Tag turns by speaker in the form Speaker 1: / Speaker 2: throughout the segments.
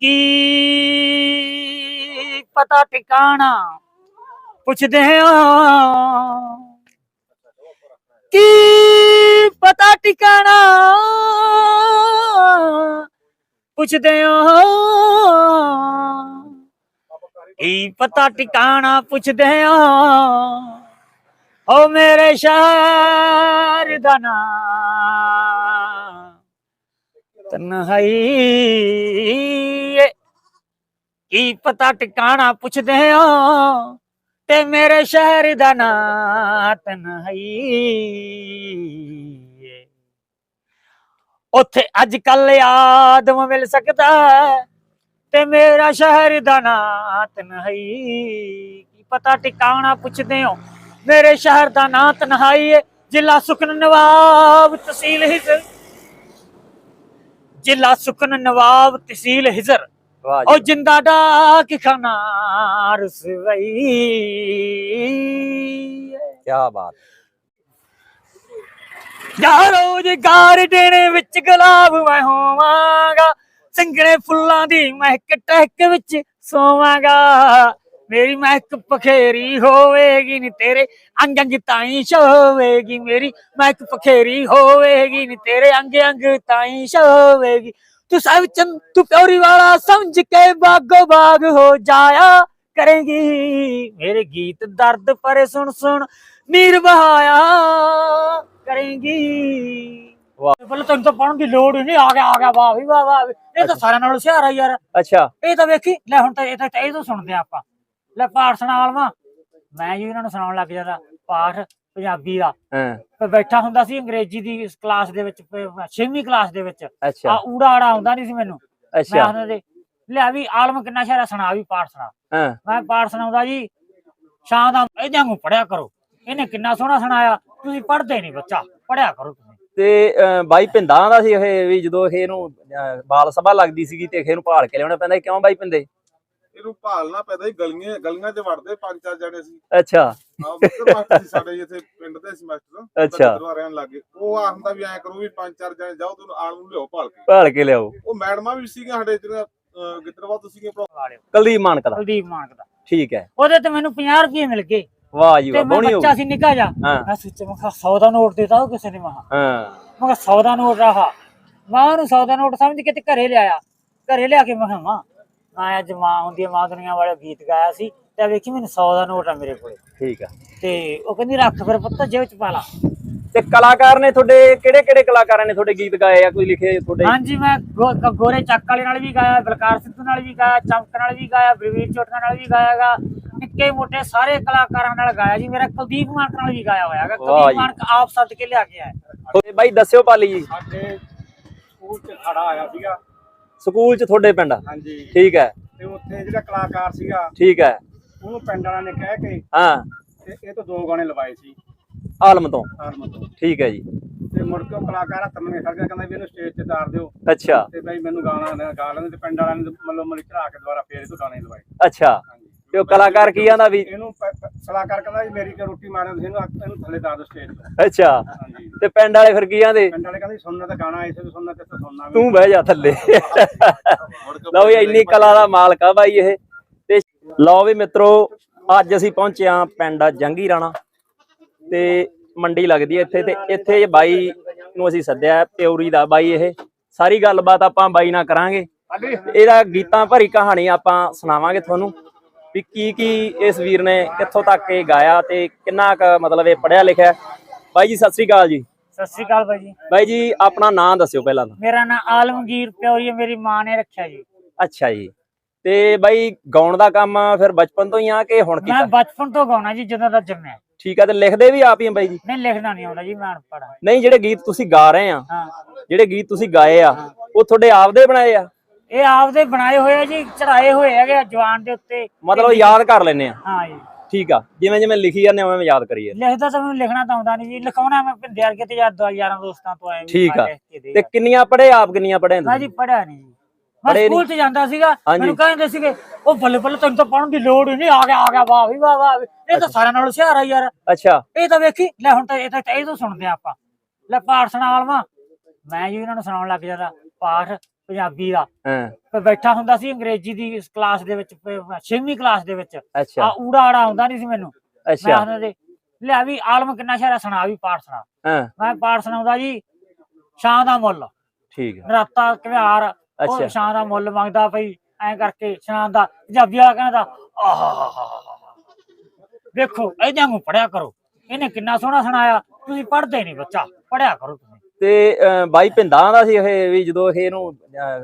Speaker 1: ਕੀ ਪਤਾ ਟਿਕਾਣਾ ਪੁੱਛਦੇ ਆ ਕੀ ਪਤਾ ਟਿਕਾਣਾ ਪੁੱਛਦੇ ਆ ਕੀ ਪਤਾ ਟਿਕਾਣਾ ਪੁੱਛਦੇ ਆ ਓ ਮੇਰੇ ਸ਼ਹਿਰ ਦਾ ਨਾਂ। ਤਨਹਾਈ ਏ। ਕੀ ਪਤਾ ਟਿਕਾਣਾ ਪੁੱਛਦੇ ਆ ਤੇ ਮੇਰੇ ਸ਼ਹਿਰ ਦਾ ਨਾਂ ਤਨਹਾਈ ਉੱਥੇ ਅੱਜ ਕੱਲ ਆਦਮ ਮਿਲ ਸਕਦਾ ਤੇ ਮੇਰਾ ਸ਼ਹਿਰ ਦਾ ਨਾਂ ਤਨਹਾਈ ਕੀ ਪਤਾ ਟਿਕਾਣਾ ਪੁੱਛਦੇ ਹੋ? ਮੇਰੇ ਸ਼ਹਿਰ ਦਾ ਨਾਂ ਤਨਹਾਈ ਏ। ਜ਼ਿਲ੍ਹਾ ਸੁਖਨ ਨਵਾਬ ਤਹਿਸੀਲ ਹਿਜ਼ਰ ਜ਼ਿਲ੍ਹਾ ਸੁਖਨ ਨਵਾਬ ਤਹਿਸੀਲ ਹਿਜ਼ਰ
Speaker 2: ਵਾਹ
Speaker 1: ਉਹ
Speaker 2: ਜੀ
Speaker 1: ਜਿੰਦਾ ਡਾਕ ਖਾਨਾ ਰਸਵਈ
Speaker 2: ਕੀ ਬਾਤ
Speaker 1: ਯਾ ਰੋਜ਼ਗਾਰ ਦੇਣੇ ਵਿੱਚ ਗੁਲਾਬ ਮੈਂ ਹੋਵਾਂਗਾ ਸੰਘਣੇ ਫੁੱਲਾਂ ਦੀ ਮਹਿਕ ਟਹਿਕ ਵਿੱਚ ਸੋਵਾਂਗਾ ਮੇਰੀ ਮਹਿਕ ਪਖੇਰੀ ਹੋਵੇਗੀ ਨੀ ਤੇਰੇ ਅੰਗ ਅੰਗ ਤਾਈ ਸ਼ੋਵੇਗੀ ਮੇਰੀ ਮਹਿਕ ਪਖੇਰੀ ਹੋਵੇਗੀ ਨੀ ਤੇਰੇ ਅੰਗ ਅੰਗ ਤਾਈ ਸ਼ੋਵੇਗੀ ਤੂੰ ਸਭ ਚੰਦ ਤੂੰ ਪਿਓਰੀ ਵਾਲਾ ਸਮਝ ਕੇ ਬਾਗੋ ਬਾਗ ਹੋ ਜਾਇਆ ਕਰੇਗੀ। ਮੇਰੇ ਗੀਤ ਦਰਦ ਪਰੇ ਸੁਣ ਸੁਣ ਨੀਰ ਬਹਾਇਆ ਕਰੇਗੀ।
Speaker 2: ਵਾਹ।
Speaker 1: ਪਹਿਲਾਂ ਤੈਨੂੰ ਤਾਂ ਪੜਨ ਦੀ ਲੋੜ ਹੀ ਨਹੀਂ ਆ ਗਿਆ ਆ ਗਿਆ ਵਾਹ ਵੀ ਵਾਹ ਵਾਹ। ਇਹ ਤਾਂ ਸਾਰਿਆਂ ਨਾਲੋਂ ਹੁਸ਼ਿਆਰ ਆ ਯਾਰ।
Speaker 2: ਅੱਛਾ।
Speaker 1: ਇਹ ਤਾਂ ਵੇਖੀ ਲੈ ਹੁਣ ਤਾਂ ਇਹ ਤਾਂ ਇਹ ਤੋਂ ਸੁਣਦੇ ਆਪਾਂ। ਲੈ ਪਾਠ ਸੁਣਾ ਲਵਾਂ ਮੈਂ ਜੀ ਇਹਨਾਂ ਨੂੰ ਸੁਣਾਉਣ ਲੱਗ ਜਾਂਦਾ ਪਾਠ ਪੰਜਾਬੀ ਦਾ।
Speaker 2: ਹਾਂ।
Speaker 1: ਬੈਠਾ ਹੁੰਦਾ ਸੀ ਅੰਗਰੇਜ਼ੀ ਦੀ ਕਲਾਸ ਦੇ ਵਿੱਚ 6ਵੀਂ ਕਲਾਸ ਦੇ ਵਿੱਚ। ਆ ਊੜਾ ਆੜਾ ਆਉਂਦਾ ਨਹੀਂ ਸੀ ਮੈਨੂੰ। ਮੈਂ
Speaker 2: ਅੱਛਾ।
Speaker 1: ਉਹਨਾਂ ਦੇ ਲਿਆ ਵੀ ਆਲਮ ਕਿੰਨਾ ਸ਼ਹਿਰਾ ਸੁਣਾ ਵੀ ਪਾਠ ਸੁਣਾ।
Speaker 2: ਹਾਂ।
Speaker 1: ਮੈਂ ਪਾਠ ਸੁਣਾਉਂਦਾ ਜੀ ਸ਼ਾਮ ਦਾ ਇਹਦੇ ਵਾਂਗੂ ਪੜਿਆ ਕਰੋ। ਇਹਨੇ ਕਿੰਨਾ ਸੋਹਣਾ ਸੁਣਾਇਆ। ਤੁਸੀਂ ਪੜ੍ਹਦੇ ਨਹੀਂ ਬੱਚਾ ਪੜਿਆ ਕਰੋ ਤੁਸੀਂ।
Speaker 2: ਤੇ ਬਾਈ ਪਿੰਦਾਂ ਦਾ ਸੀ ਇਹ ਵੀ ਜਦੋਂ ਇਹ ਇਹਨੂੰ ਅਹ, ਬਾਲ ਸਭਾ ਲੱਗਦੀ ਸੀਗੀ ਤੇ ਇਹ ਨੂੰ ਭਾਲ ਕੇ ਲਿਆਉਣਾ ਪੈਂਦਾ। ਕਿਉਂ ਬਾਈ ਪਿੰਦੇ
Speaker 3: ਇਹਨੂੰ ਭਾਲਣਾ ਪੈਦਾ ਸੀ ਗਲੀਆਂ ਗਲੀਆਂ 'ਚ ਵੜਦੇ ਪੰਜ ਚਾਰ ਜਣੇ ਸੀ।
Speaker 2: ਅੱਛਾ।
Speaker 3: ਆ ਮਿੱਤਰ ਮਾਸਟਰ ਸੀ ਸਾਡੇ ਇੱਥੇ ਪਿੰਡ ਦੇ ਸਮੈਸਟਰ।
Speaker 2: ਅੱਛਾ।
Speaker 3: ਰਹਿਣ ਲੱਗੇ। ਉਹ ਆਖਦਾ ਵੀ ਐਂ ਕਰੋ ਵੀ ਪੰਜ ਚਾਰ ਜਣੇ ਜਾਓ ਤੁਹਾਨੂੰ ਆਲ ਨੂੰ ਲਿਓ ਭਾਲ ਕੇ।
Speaker 2: ਭਾਲ ਕੇ ਲਿਆਓ।
Speaker 3: ਉਹ ਮੈਡਮਾਂ ਵੀ ਸੀਗੀਆਂ ਸਾਡੇ ਜਿਹੜੀਆਂ ਗਿੱਦੜਵਾ ਤੋਂ ਸੀਗੀਆਂ ਪੜ੍ਹਾ-
Speaker 1: ਵਾਲਿਓ।
Speaker 2: ਕੁਲਦੀਪ ਮਾਨਕ ਦਾ।
Speaker 1: ਕੁਲਦੀਪ ਮਾਨਕ ਦਾ।
Speaker 2: ਠੀਕ ਹੈ।
Speaker 1: ਉਹਦੇ ਤੇ ਮੈਨੂੰ 50 ਰੁਪਏ ਮਿਲ ਗਏ।
Speaker 2: ਵਾਹ ਜੀ
Speaker 1: ਤੇ
Speaker 2: ਵਾਹ
Speaker 1: ਮੈਂ
Speaker 2: ਬੋਣੀ ਹੋ
Speaker 1: ਬੱਚਾ ਸੀ ਨਿੱਕਾ ਜਾ
Speaker 2: ਹਾਂ।
Speaker 1: ਮੈਂ ਸੋਚਿਆ ਮੈਂ ਕਿਹਾ 100 ਦਾ ਨੋਟ ਦੇਤਾ ਉਹ ਕਿਸੇ ਨੇ ਮਹਾ
Speaker 2: ਹਾਂ।
Speaker 1: ਮੈਂ ਕਿਹਾ 100 ਦਾ ਨੋਟ ਰਹਾ ਮੈਂ ਉਹਨੂੰ 100 ਦਾ ਨੋਟ ਸਮਝ ਕੇ ਤੇ ਘਰੇ ਲਿਆਇਆ। ਘਰੇ ਲਿਆ ਕੇ ਮੈਂ ਕਿਹਾ ਮਾਂ ਮੈਂ ਅੱਜ ਮਾਂ ਹੁੰਦੀ ਹੈ ਮਾਂ ਦੁਨੀਆ ਵਾਲਾ ਗੀਤ ਗਾਇਆ ਸੀ ਤੇ ਵੇਖੀ ਮੈਨੂੰ 100 ਦਾ ਨੋਟ ਆ ਮੇਰੇ ਕੋਲੇ।
Speaker 2: ਠੀਕ ਆ।
Speaker 1: ਤੇ ਉਹ ਕਹਿੰਦੀ ਰੱਖ ਫਿਰ ਪੁੱਤ ਜੇਬ ਚ ਪਾ ਲਾ।
Speaker 2: ਤੇ ਕਲਾਕਾਰ ਨੇ ਤੁਹਾਡੇ ਕਿਹੜੇ ਕਿਹੜੇ ਕਲਾਕਾਰਾਂ ਨੇ ਤੁਹਾਡੇ ਗੀਤ ਗਾਏ ਆ? ਕੋਈ ਲਿਖੇ ਤੁਹਾਡੇ?
Speaker 1: ਹਾਂਜੀ ਮੈਂ ਗੋ- ਗੋਰੇ ਚੱਕ ਵਾਲੇ ਨਾਲ ਵੀ ਗਾਇਆ ਬਲਕਾਰ ਸਿੱਧੂ ਨਾਲ ਵੀ ਗਾਇਆ ਚਮਕ ਨਾਲ ਵੀ ਗਾਇਆ ਬਲਵੀਰ ਚੋਟਾ ਨਾਲ ਵੀ ਗਾਇਆਗਾ ਨਿੱਕੇ ਮੋਟੇ ਸਾਰੇ ਕਲਾਕਾਰਾਂ ਨਾਲ ਗਾਇਆ ਜੀ। ਮੇਰਾ ਕੁਲਦੀਪ ਮਾਨਕ ਨਾਲ ਵੀ ਗਾਇਆ ਹੋਇਆਗਾ
Speaker 2: ਵਾਹ
Speaker 1: ਕੁਲਦੀਪ
Speaker 2: ਜੀ।
Speaker 1: ਮਾਨਕ ਆਪ ਸੱਦ ਕੇ ਲਿਆ ਕੇ ਆਇਆ।
Speaker 2: ਤੇ ਬਾਈ ਦੱਸਿਓ ਪਾਲੀ ਜੀ।
Speaker 4: ਸਾਡੇ ਸਕੂਲ ਚ ਖੜਾ ਆਇਆ ਸੀਗਾ।
Speaker 2: ਸਕੂਲ ਚ ਤੁਹਾਡੇ ਪਿੰਡ?
Speaker 4: ਹਾਂਜੀ।
Speaker 2: ਠੀਕ ਹੈ।
Speaker 4: ਤੇ ਉੱਥੇ ਜਿਹੜਾ ਕਲਾਕਾਰ ਸੀਗਾ
Speaker 2: ਠੀਕ ਹੈ।
Speaker 4: ਉਹਨੂੰ ਪਿੰਡ ਵਾਲਿਆਂ ਨੇ ਕਹਿ ਕੇ
Speaker 2: ਹਾਂ।
Speaker 4: ਤੇ ਇਹ ਤੋਂ ਦੋ ਗਾਣੇ ਲਵਾਏ ਸੀ।
Speaker 2: ਆਲਮ ਤੋਂ।
Speaker 4: ਆਰਮ ਤੋਂ।
Speaker 2: ਠੀਕ ਹੈ ਜੀ।
Speaker 4: ਤੇ ਮੁੜ ਕੇ ਕਲਾਕਾਰ ਹੱਥ ਮੰਗੇ ਖੜ ਗਿਆ ਕਹਿੰਦਾ ਵੀ ਇਹਨੂੰ ਸਟੇਜ ਤੇ ਤਾਰ ਦਿਓ।
Speaker 2: ਅੱਛਾ।
Speaker 4: ਤੇ ਬਈ ਮੈਨੂੰ ਗਾਣਾ ਗਾ ਲੈਣ ਤੇ ਪਿੰਡ ਵਾਲਿਆਂ ਨੇ ਮਤਲਬ ਮਲੀ ਚੜਾ ਕੇ ਦੁਬਾਰਾ ਫੇਰ ਇਹ ਤੋਂ ਗਾਣੇ ਲਵਾਏ।
Speaker 2: ਅੱਛਾ। ਤੇ ਉਹ ਕਲਾਕਾਰ ਕੀ ਆਂਦਾ ਵੀ?
Speaker 4: ਇਹਨੂੰ ਪ- ਕਹਿੰਦਾ ਵੀ ਮੇਰੀ ਕਿ ਰੋਟੀ ਮਾਰਨ ਤੁਸੀਂ ਇਹਨੂੰ ਇਹਨੂੰ ਥੱਲੇ ਸਟੇਜ ਤੋਂ।
Speaker 2: ਅੱਛਾ।
Speaker 4: ਹਾਂਜੀ।
Speaker 2: ਤੇ ਪਿੰਡ ਵਾਲੇ ਫਿਰ ਕੀ ਆਂਦੇ?
Speaker 4: ਪਿੰਡ ਵਾਲੇ ਕਹਿੰਦੇ ਸੁਣਨਾ ਤਾਂ ਗਾਣਾ ਇਸੇ ਤੋਂ ਸੁਣਨਾ ਤੇ ਇੱਥੇ ਸੁਣਨਾ ਵੀ।
Speaker 2: ਤੂੰ ਬਹਿ ਜਾ ਥੱਲੇ। ਲਓ ਵੀ ਇੰਨੀ ਕਲਾ ਦਾ ਮਾਲਕ ਆ ਬਾਈ ਇਹ। ਤੇ ਲਓ ਵੀ ਮਿੱਤਰੋ ਅੱਜ ਅਸੀਂ ਪਹੁੰਚੇ ਆ ਪਿੰਡ ਜੰਗੀ ਰਾਣਾ। ਤੇ ਮੰਡੀ ਲੱਗਦੀ ਹੈ ਇੱਥੇ ਤੇ ਇੱਥੇ ਇਹ ਬਾਈ ਨੂੰ ਅਸੀਂ ਸੱਦਿਆ ਪਿਉਰੀ ਦਾ ਬਾਈ ਇਹ। ਸਾਰੀ ਗੱਲਬਾਤ ਆਪਾਂ ਬਾਈ ਨਾਲ ਕਰਾਂਗੇ। ਇਹਦਾ ਗੀਤਾਂ ਭਰੀ ਕਹਾਣੀ ਆਪਾਂ ਸੁਣਾਵਾਂਗੇ ਤੁਹਾਨੂੰ। ਵੀ ਕੀ ਕੀ ਇਸ ਵੀਰ ਨੇ ਕਿੱਥੋਂ ਤੱਕ ਇਹ ਗਾਇਆ ਤੇ ਕਿੰਨਾ ਕੁ ਮਤਲਬ ਇਹ ਪੜਿਆ ਲਿਖਿਆ। ਬਾਈ ਜੀ ਸਤਿ ਸ੍ਰੀ ਅਕਾਲ ਜੀ।
Speaker 1: ਸਤਿ ਸ੍ਰੀ ਅਕਾਲ ਬਾਈ ਜੀ।
Speaker 2: ਬਾਈ ਜੀ ਆਪਣਾ ਨਾਂ ਦੱਸਿਓ ਪਹਿਲਾਂ ਤਾਂ।
Speaker 1: ਮੇਰਾ ਨਾਮ ਆਲਮਗੀਰ ਪਿਓਰੀ ਮੇਰੀ ਮਾਂ ਨੇ ਰੱਖਿਆ ਜੀ।
Speaker 2: ਅੱਛਾ ਜੀ। ਤੇ ਬਾਈ ਗਾਉਣ ਦਾ ਕੰਮ ਫਿਰ ਬਚਪਨ ਤੋਂ ਹੀ ਆ ਕਿ ਹੁਣ
Speaker 1: ਮੈਂ
Speaker 2: ਕੀਤਾ
Speaker 1: ਬਚਪਨ ਤੋਂ ਗਾਉਣਾ ਜੀ ਜਦੋਂ ਦਾ ਜੰਮਿਆ।
Speaker 2: ਠੀਕ ਆ ਤੇ ਲਿਖਦੇ ਵੀ ਆਪ ਹੀ ਆ ਬਾਈ ਜੀ?
Speaker 1: ਨਹੀਂ ਲਿਖਣਾ ਨਹੀਂ ਆਉਂਦਾ ਜੀ ਮੈਂ ਅਨਪੜ੍ਹ ਹਾਂ।
Speaker 2: ਨਹੀਂ ਜਿਹੜੇ ਗੀਤ ਤੁਸੀਂ ਗਾ ਰਹੇ ਆ
Speaker 1: ਹਾਂ।
Speaker 2: ਜਿਹੜੇ ਗੀਤ ਤੁਸੀਂ ਗਾਏ ਆ ਉਹ ਤੁਹਾਡੇ ਆਪਦੇ ਬਣਾਏ ਆ?
Speaker 1: ਇਹ ਆਪਦੇ ਬਣਾਏ ਹੋਏ ਆ ਜੀ ਚੜਾਏ ਹੋਏ ਹੈਗੇ ਜਵਾਨ ਦੇ ਉੱਤੇ।
Speaker 2: ਮਤਲਬ ਯਾਦ ਕਰ ਲੈਨੇ ਆ।
Speaker 1: ਹਾਂ ਜੀ।
Speaker 2: ਠੀਕ ਆ ਜਿਵੇਂ ਜਿਵੇਂ ਲਿਖੀ ਜਾਂਦੇ ਉਵੇਂ ਯਾਦ ਕਰੀਏ।
Speaker 1: ਲਿਖਦਾ ਤਾਂ ਮੈਨੂੰ ਲਿਖਣਾ ਤਾਂ ਆਉਂਦਾ ਨਹੀਂ ਜੀ। ਲਿਖਾਉਣਾ ਮੈਂ ਭਿੰਦੇ ਵਰਗੇ ਤੇ ਯਾਰ ਦੋ ਯਾਰਾਂ ਦੋਸਤਾਂ ਤੋਂ ਆਏ
Speaker 2: ਠੀਕ ਆ। ਤੇ ਕਿੰਨੀਆਂ ਪੜ੍ਹੇ ਆਪ ਕਿੰਨੀਆਂ ਪੜ੍ਹੇ
Speaker 1: ਮੈਂ ਜੀ ਪੜਿਆ ਨਹੀਂ ਜੀ। ਮੈਂ ਸਕੂਲ 'ਚ ਜਾਂਦਾ ਸੀਗਾ। ਮੈਨੂੰ ਕਹਿੰਦੇ ਸੀਗੇ ਉਹ ਬੱਲੇ ਬੱਲੇ ਤੈਨੂੰ ਤਾਂ ਪੜਨ ਦੀ ਲੋੜ ਹੀ ਨਹੀਂ ਆ ਗਿਆ ਆ ਗਿਆ ਵਾਹ ਵੀ ਵਾਹ ਵਾਹ। ਇਹ ਤਾਂ ਸਾਰਿਆਂ ਨਾਲੋਂ ਹੁਸ਼ਿਆਰ ਆ ਯਾਰ।
Speaker 2: ਅੱਛਾ।
Speaker 1: ਇਹ ਤਾਂ ਵੇਖੀ ਲੈ ਹੁਣ ਤਾਂ ਇਹ ਤਾਂ ਇਹ ਤੋਂ ਸੁਣਦੇ ਆਪਾਂ। ਲੈ ਪਾਠ ਸੁਣਾ ਲਵਾਂ। ਮੈਂ ਜੀ ਇਹਨਾਂ ਨੂੰ ਸੁਣਾਉਣ ਲੱਗ ਜਾਂਦਾ ਪਾਠ। ਪੰਜਾਬੀ ਦਾ।
Speaker 2: ਹਾਂ।
Speaker 1: ਤੇ ਬੈਠਾ ਹੁੰਦਾ ਸੀ ਅੰਗਰੇਜ਼ੀ ਦੀ ਇਸ ਕਲਾਸ ਦੇ ਵਿੱਚ 6ਵੀਂ ਕਲਾਸ ਦੇ ਵਿੱਚ। ਆ
Speaker 2: ਅੱਛਾ
Speaker 1: ਊੜਾ ਆੜਾ ਆਉਂਦਾ ਨਹੀਂ ਸੀ ਮੈਨੂੰ। ਮੈਂ
Speaker 2: ਅੱਛਾ।
Speaker 1: ਉਹਨਾਂ ਦੇ ਲਿਆ ਵੀ ਆਲਮ ਕਿੰਨਾ ਸ਼ਹਿਰਾ ਸੁਣਾ ਵੀ ਪਾਠ ਸੁਣਾ।
Speaker 2: ਹਾਂ।
Speaker 1: ਮੈਂ ਪਾਠ ਸੁਣਾਉਂਦਾ ਜੀ ਸ਼ਾਂ ਦਾ ਮੁੱਲ।
Speaker 2: ਠੀਕ ਹੈ
Speaker 1: ਨਰਾਤਾ ਘਿਆਰ ਉਹ
Speaker 2: ਅੱਛਾ।
Speaker 1: ਸ਼ਾਂ ਦਾ ਮੁੱਲ ਮੰਗਦਾ ਭਈ ਐਂ ਕਰਕੇ ਸ਼ਾਂ ਦਾ ਪੰਜਾਬੀ ਵਾਲਾ ਕਹਿੰਦਾ ਆਹਾਹਾਹਾ ਵੇਖੋ ਇਹਦੇ ਨੂੰ ਪੜਿਆ ਕਰੋ। ਇਹਨੇ ਕਿੰਨਾ ਸੋਹਣਾ ਸੁਣਾਇਆ। ਤੁਸੀਂ ਪੜ੍ਹਦੇ ਨਹੀਂ ਬੱਚਾ ਪੜਿਆ ਕਰੋ ਤੁਸੀਂ।
Speaker 2: ਤੇ ਬਾਈ ਪਿੰਦਾਂ ਦਾ ਸੀ ਇਹ ਵੀ ਜਦੋਂ ਇਹ ਇਹਨੂੰ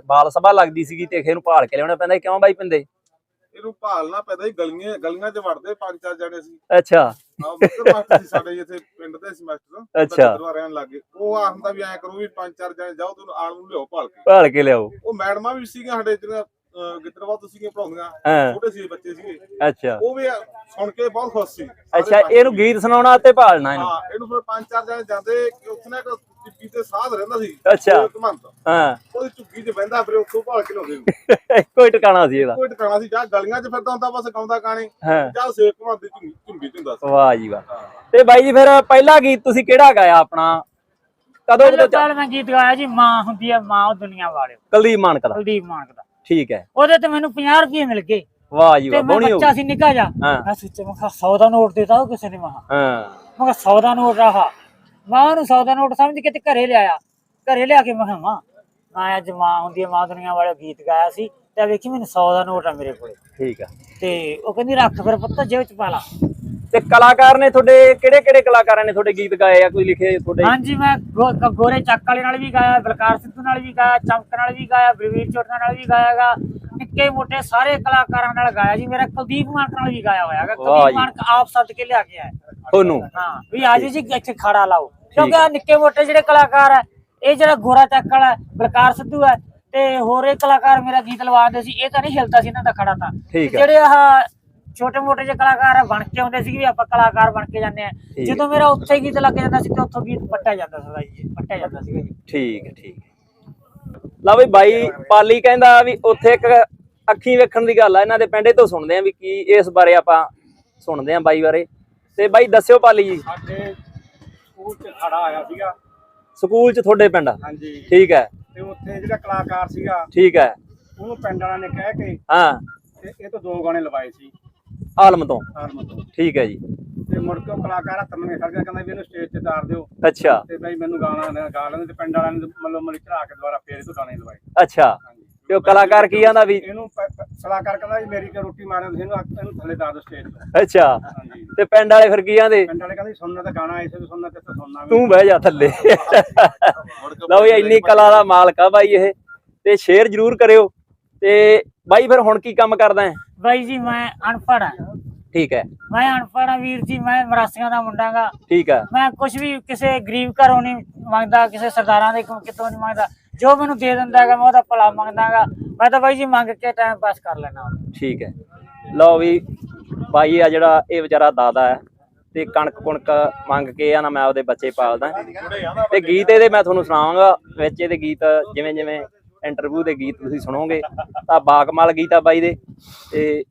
Speaker 2: ਬਾਲ ਸਭਾ ਲੱਗਦੀ ਸੀਗੀ ਤੇ ਇਹਨੂੰ ਭਾਲ ਕੇ ਲਿਆਉਣਾ ਪੈਂਦਾ। ਕਿਉਂ ਬਾਈ ਪਿੰਦੇ
Speaker 3: ਇਹਨੂੰ ਭਾਲਣਾ ਪੈਂਦਾ ਸੀ ਗਲੀਆਂ ਗਲੀਆਂ 'ਚ ਵੜਦੇ ਪੰਜ ਚਾਰ ਜਣੇ ਸੀ।
Speaker 2: ਅੱਛਾ।
Speaker 3: ਸਾਡੇ ਇੱਥੇ ਪਿੰਡ ਦੇ ਸਮੈਸਟਰ
Speaker 2: ਅੱਛਾ।
Speaker 3: ਰਹਿਣ ਲੱਗੇ ਉਹ ਆਖਦਾ ਵੀ ਐਂ ਕਰੋ ਵੀ ਪੰਜ ਚਾਰ ਜਣੇ ਜਾਓ ਤੁਹਾਨੂੰ ਆਲ ਨੂੰ ਲਿਓ ਭਾਲ ਕੇ।
Speaker 2: ਭਾਲ ਕੇ ਲਿਆਓ।
Speaker 3: ਉਹ ਮੈਡਮਾਂ ਵੀ ਸੀਗੀਆਂ ਸਾਡੇ ਜਿਹੜੀਆਂ ਅਹ, ਗਿੱਦੜਵਾ ਤੋਂ ਸੀਗੀਆਂ ਪੜਾਉਂਦੀਆਂ ਛੋਟੇ ਸੀ ਬੱਚੇ ਸੀਗੇ।
Speaker 2: ਅੱਛਾ।
Speaker 3: ਉਹ ਵੀ ਸੁਣ ਕੇ ਬਹੁਤ ਖੁਸ਼ ਸੀ।
Speaker 2: ਅੱਛਾ ਇਹਨੂੰ ਗੀਤ ਸੁਣਾਉਣਾ ਤੇ ਭਾਲਣਾ ਇਹਨੂੰ।
Speaker 3: ਹਾਂ ਇਹਨੂੰ ਫਿਰ ਪੰਜ ਚਾਰ ਜਣੇ ਜਾਂਦੇ ਕਿ ਉੱਥੇ ਨਾ ਤੇ ਸਾਧ ਰਹਿੰਦਾ ਸੀ।
Speaker 2: ਅੱਛਾ। ਹਾਂ।
Speaker 3: ਉਹਦੀ ਝੁੱਗੀ 'ਚ ਬਹਿੰਦਾ ਫਿਰ ਉੱਥੋਂ ਭਾਲ ਕੇ ਲਾਉਂਦੇ ਨੂੰ
Speaker 2: ਇੱਕੋ ਹੀ ਟਿਕਾਣਾ ਸੀ ਇਹਦਾ।
Speaker 3: ਕੋਈ ਟਿਕਾਣਾ ਸੀ। ਜਾਂ ਗਲੀਆਂ 'ਚ ਫਿਰਦਾ ਹੁੰਦਾ ਬਸ ਗਾਉਂਦਾ ਗਾਣੇ
Speaker 2: ਹਾਂ।
Speaker 3: ਜਾਂ ਸੇਕ ਘਮਾਉਂਦੀ ਝੁੰਗੀ ਝੁੰਗੀ 'ਚ ਹੁੰਦਾ ਸੀ।
Speaker 2: ਵਾਹ ਜੀ ਵਾਹ। ਤੇ ਬਾਈ ਜੀ ਫਿਰ ਪਹਿਲਾ ਗੀਤ ਤੁਸੀਂ ਕਿਹੜਾ ਗਾਇਆ ਆਪਣਾ? ਕਦੋਂ
Speaker 1: ਪਹਿਲਾਂ
Speaker 2: ਕਦੋਂ
Speaker 1: ਪਹਿਲ ਮੈਂ ਗੀਤ ਗਾਇਆ ਜੀ ਮਾਂ ਹੁੰਦੀ ਹੈ ਮਾਂ ਉਹ ਦੁਨੀਆ ਵਾਲਿਓ।
Speaker 2: ਕੁਲਦੀਪ ਮਾਨਕ ਦਾ।
Speaker 1: ਕੁਲਦੀਪ ਮਾਨਕ ਦਾ।
Speaker 2: ਠੀਕ ਹੈ।
Speaker 1: ਉਹਦੇ ਤੇ ਮੈਨੂੰ 50 ਰੁਪਏ ਮਿਲ ਗਏ।
Speaker 2: ਵਾਹ ਜੀ ਵਾਹ ਬੋਣੀ ਹੋ
Speaker 1: ਬੱਚਾ ਸੀ ਨਿੱਕਾ ਜਾ ਮੈਂ ਸੋਚਿਆ ਮੈਂ ਕਿਹਾ 100 ਦਾ ਨੋਟ ਦਿੱਤਾ ਉਹ ਕਿਸੇ ਨੇ ਮਹਾ
Speaker 2: ਹਾਂ।
Speaker 1: ਮੈਂ ਕਿਹਾ 100 ਦਾ ਨੋਟ ਰਹਾ ਮੈਂ ਉਹਨੂੰ 100 ਦਾ ਨੋਟ ਸਮਝ ਕੇ ਤੇ ਘਰੇ ਲਿਆਇਆ। ਘਰੇ ਲਿਆ ਕੇ ਮੈਂ ਕਿਹਾ ਮਾਂ ਮੈਂ ਅੱਜ ਮਾਂ ਹੁੰਦੀ ਹੈ ਮਾਂ ਦੁਨੀਆ ਵਾਲੇ ਗੀਤ ਗਾਇਆ ਸੀ ਤੇ ਵੇਖੀ ਮੈਨੂੰ 100 ਦਾ ਨੋਟ ਆ ਮੇਰੇ ਕੋਲੇ।
Speaker 2: ਠੀਕ ਹੈ
Speaker 1: ਤੇ ਉਹ ਕਹਿੰਦੀ ਰੱਖ ਫਿਰ ਪੁੱਤ ਜੇਬ ਚ ਪਾ ਲਾ।
Speaker 2: ਤੇ ਕਲਾਕਾਰ ਨੇ ਤੁਹਾਡੇ ਕਿਹੜੇ ਕਿਹੜੇ ਕਲਾਕਾਰਾਂ ਨੇ ਤੁਹਾਡੇ ਗੀਤ ਗਾਏ ਆ? ਕੋਈ ਲਿਖੇ ਤੁਹਾਡੇ?
Speaker 1: ਹਾਂਜੀ ਮੈਂ ਗੋ- ਗੋਰੇ ਚੱਕ ਵਾਲੇ ਨਾਲ ਵੀ ਗਾਇਆ ਬਲਕਾਰ ਸਿੱਧੂ ਨਾਲ ਵੀ ਗਾਇਆ ਚਮਕ ਨਾਲ ਵੀ ਗਾਇਆ ਬਲਵੀਰ ਚੋਟਾ ਨਾਲ ਵੀ ਗਾਇਆਗਾ ਨਿੱਕੇ ਮੋਟੇ ਸਾਰੇ ਕਲਾਕਾਰਾਂ ਨਾਲ ਗਾਇਆ ਜੀ। ਮੇਰਾ ਕੁਲਦੀਪ ਮਾਨਕ ਨਾਲ ਵੀ ਗਾਇਆ ਹੋਇਆਗਾ
Speaker 2: ਵਾਹ
Speaker 1: ਕੁਲਦੀਪ
Speaker 2: ਜੀ।
Speaker 1: ਮਾਨਕ ਆਪ ਸੱਦ ਕੇ ਲਿਆ ਕੇ ਆਇਆ।
Speaker 2: ਤੁਹਾਨੂੰ
Speaker 1: ਹਾਂ ਵੀ ਆਜੋ ਜੀ ਇੱਥੇ ਖੜਾ ਲਾਓ। ਕਿਉਂਕਿ ਆ ਨਿੱਕੇ ਮੋਟੇ ਜਿਹੜੇ ਕਲਾਕਾਰ ਹੈ ਇਹ ਜਿਹੜਾ ਗੋਰਾ ਚੱਕ ਵਾਲਾ ਹੈ, ਬਲਕਾਰ ਸਿੱਧੂ ਹੈ ਤੇ ਹੋਰ ਇਹ ਕਲਾਕਾਰ ਮੇਰਾ ਗੀਤ ਲਵਾਉਂਦੇ ਸੀ ਇਹ ਤਾਂ ਨਹੀਂ ਹਿਲਦਾ ਸੀ ਇਹਨਾਂ ਦਾ ਖੜਾ ਤਾਂ। ਜਿਹੜੇ ਆਹ ਛੋਟੇ ਮੋਟੇ ਜਿਹੇ ਕਲਾਕਾਰ ਆ ਬਣ ਕੇ ਆਉਂਦੇ ਸੀ ਵੀ ਆਪਾਂ ਕਲਾਕਾਰ ਬਣ ਕੇ ਜਾਂਦੇ ਆ। ਜਦੋਂ ਮੇਰਾ ਉੱਥੇ ਗੀਤ ਲੱਗ ਜਾਂਦਾ ਸੀ ਤੇ ਉੱਥੋਂ ਗੀਤ ਪੱਟਿਆ ਜਾਂਦਾ ਸੀ ਜੀ ਪੱਟਿਆ ਜਾਂਦਾ ਜੀ।
Speaker 2: ਠੀਕ ਹੈ ਠੀਕ ਲਓ ਵੀ ਬਾਈ ਪਾਲੀ ਕਹਿੰਦਾ ਵੀ ਉੱਥੇ ਇੱਕ ਅੱਖੀ ਵੇਖਣ ਦੀ ਗੱਲ ਆ ਇਹਨਾਂ ਦੇ ਪਿੰਡੇ ਤੋਂ ਸੁਣਦੇ ਆ ਵੀ ਕੀ ਇਸ ਬਾਰੇ ਆਪਾਂ ਸੁਣਦੇ ਆ ਬਾਈ ਬਾਰੇ। ਤੇ ਬਾਈ ਦੱਸਿਓ ਪਾਲੀ ਜੀ।
Speaker 4: ਸਾਡੇ ਸਕੂਲ 'ਚ ਖੜਾ ਆਇਆ ਸੀਗਾ।
Speaker 2: ਸਕੂਲ ਚ ਤੁਹਾਡੇ ਪਿੰਡ?
Speaker 4: ਹਾਂਜੀ।
Speaker 2: ਠੀਕ ਹੈ।
Speaker 4: ਤੇ ਉੱਥੇ ਜਿਹੜਾ ਕਲਾਕਾਰ ਸੀਗਾ
Speaker 2: ਠੀਕ ਹੈ।
Speaker 4: ਉਹਨੂੰ ਪਿੰਡ ਵਾਲਿਆਂ ਨੇ ਕਹਿ ਕੇ
Speaker 2: ਹਾਂ।
Speaker 4: ਤੇ ਇਹ ਤੋਂ ਦੋ ਗਾਣੇ ਲਵਾਏ ਸੀ।
Speaker 2: ਆਲਮ ਤੋਂ।
Speaker 4: ਆਰਮ ਤੋਂ।
Speaker 2: ਠੀਕ ਹੈ ਜੀ।
Speaker 4: ਤੇ ਮੁੜ ਕੇ ਉਹ ਕਲਾਕਾਰ ਹੱਥ ਮੰਗੇ ਖੜ ਗਿਆ ਕਹਿੰਦਾ ਵੀ ਇਹਨੂੰ ਸਟੇਜ ਤੇ ਤਾਰ ਦਿਓ।
Speaker 2: ਅੱਛਾ।
Speaker 4: ਤੇ ਬਈ ਮੈਨੂੰ ਗਾਣਾ ਗਾ ਲੈਂਦੇ ਤੇ ਪਿੰਡ ਵਾਲਿਆਂ ਨੇ ਮਤਲਬ ਮਲੀ ਚੜਾ ਕੇ ਦੁਬਾਰਾ ਫੇਰ ਇਹ ਤੋਂ ਗਾਣੇ ਲਵਾਏ।
Speaker 2: ਅੱਛਾ। ਤੇ ਉਹ ਕਲਾਕਾਰ ਕੀ ਆਂਦਾ ਵੀ
Speaker 4: ਇਹਨੂੰ ਕਲਾਕਾਰ ਕਹਿੰਦਾ ਵੀ ਮੇਰੀ ਕਿ ਰੋਟੀ ਮਾਰਨ ਤੁਸੀਂ ਇਹਨੂੰ ਇਹਨੂੰ ਥੱਲੇ ਤਾਰ ਦਿਓ ਸਟੇਜ ਤੋਂ।
Speaker 2: ਅੱਛਾ
Speaker 4: ਹਾਂਜੀ।
Speaker 2: ਤੇ ਪਿੰਡ ਵਾਲੇ ਫਿਰ ਕੀ ਆਂਦੇ?
Speaker 4: ਪਿੰਡ ਵਾਲੇ ਕਹਿੰਦੇ ਸੁਣਨਾ ਤਾਂ ਗਾਣਾ ਇਸੇ ਤੋਂ ਸੁਣਨਾ ਤੇ ਇੱਥੇ ਸੁਣਨਾ ਵੀ।
Speaker 2: ਤੂੰ ਬਹਿ ਜਾ ਥੱਲੇ। ਲਓ ਵੀ ਇੰਨੀ ਕਲਾ ਦਾ ਮਾਲਕ ਆ ਬਾਈ ਇਹ। ਤੇ ਸ਼ੇਅਰ ਜ਼ਰੂਰ ਕਰਿਓ। ਤੇ ਬਾਈ ਫਿਰ ਹੁਣ ਕੀ ਕੰਮ ਕਰਦਾ ਹੈ?
Speaker 1: ਬਾਈ ਜੀ ਮੈਂ ਅਨਪੜ੍ਹ ਹਾਂ।
Speaker 2: ਠੀਕ ਹੈ।
Speaker 1: ਮੈਂ ਅਨਪੜ੍ਹ ਹਾਂ ਵੀਰ ਜੀ ਮੈਂ ਮਰਾਸੀਆਂ ਦਾ ਮੁੰਡਾ ਗਾ।
Speaker 2: ਠੀਕ ਹੈ।
Speaker 1: ਮੈਂ ਕੁਝ ਵੀ ਕਿਸੇ ਗਰੀਬ ਘਰੋਂ ਨਹੀਂ ਮੰਗਦਾ ਕਿਸੇ ਸਰਦਾਰਾਂ ਦੇ ਕੋਲ ਕਿਤੋਂ ਨਹੀਂ ਮੰਗਦਾ। ਜੋ ਮੈਨੂੰ ਦੇ ਦਿੰਦਾ ਹੈਗਾ ਮੈਂ ਉਹਦਾ ਭਲਾ ਮੰਗਦਾਗਾ ਮੈਂ ਤਾਂ ਬਾਈ ਜੀ ਮੰਗ ਕੇ ਟਾਈਮ ਪਾਸ ਕਰ ਲੈਣਾ
Speaker 2: ਠੀਕ ਹੈ। ਲਓ ਵੀ ਬਾਈ ਆ ਜਿਹੜਾ ਇਹ ਵਿਚਾਰਾ ਦਾਦਾ ਹੈ ਤੇ ਕਣਕ ਕੁਣਕ ਮੰਗ ਕੇ ਆ ਨਾ ਮੈਂ ਉਹਦੇ ਬੱਚੇ ਪਾਲਦਾ। ਤੇ ਗੀਤ ਇਹਦੇ ਮੈਂ ਤੁਹਾਨੂੰ ਸੁਣਾਵਾਂਗਾ ਵਿੱਚ ਇਹਦੇ ਗੀਤ ਜਿਵੇਂ ਜਿਵੇਂ ਇੰਟਰਵਿਊ ਦੇ ਗੀਤ ਤੁਸੀਂ ਸੁਣੋਗੇ ਤਾਂ ਬਾਕਮਾਲ ਗੀਤ ਆ ਬਾਈ ਦੇ ਤੇ